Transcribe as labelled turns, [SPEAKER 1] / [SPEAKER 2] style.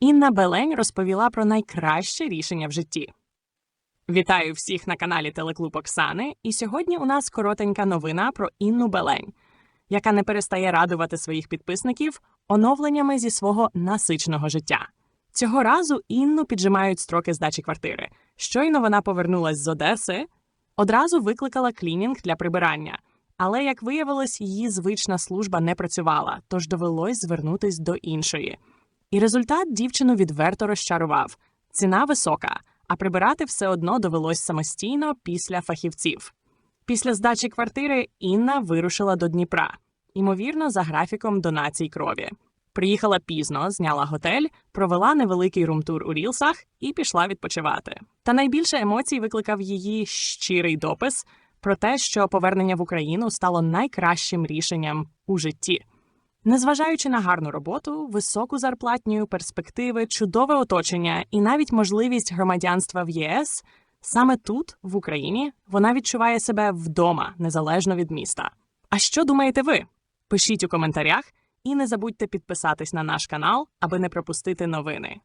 [SPEAKER 1] Інна Белень розповіла про найкраще рішення в житті. Вітаю всіх на каналі Телеклуб Оксани. І сьогодні у нас коротенька новина про Інну Белень, яка не перестає радувати своїх підписників оновленнями зі свого насиченого життя. Цього разу Інну піджимають строки здачі квартири. Щойно вона повернулась з Одеси, одразу викликала клінінг для прибирання. Але, як виявилось, її звична служба не працювала, тож довелось звернутись до іншої. І результат дівчину відверто розчарував. Ціна висока, а прибирати все одно довелось самостійно після фахівців. Після здачі квартири Інна вирушила до Дніпра, ймовірно, за графіком донацій крові. Приїхала пізно, зняла готель, провела невеликий румтур у рілсах і пішла відпочивати. Та найбільше емоцій викликав її щирий допис про те, що повернення в Україну стало найкращим рішенням у житті. Незважаючи на гарну роботу, високу зарплатню, перспективи, чудове оточення і навіть можливість громадянства в ЄС, саме тут, в Україні, вона відчуває себе вдома, незалежно від міста. А що думаєте ви? Пишіть у коментарях і не забудьте підписатись на наш канал, аби не пропустити новини.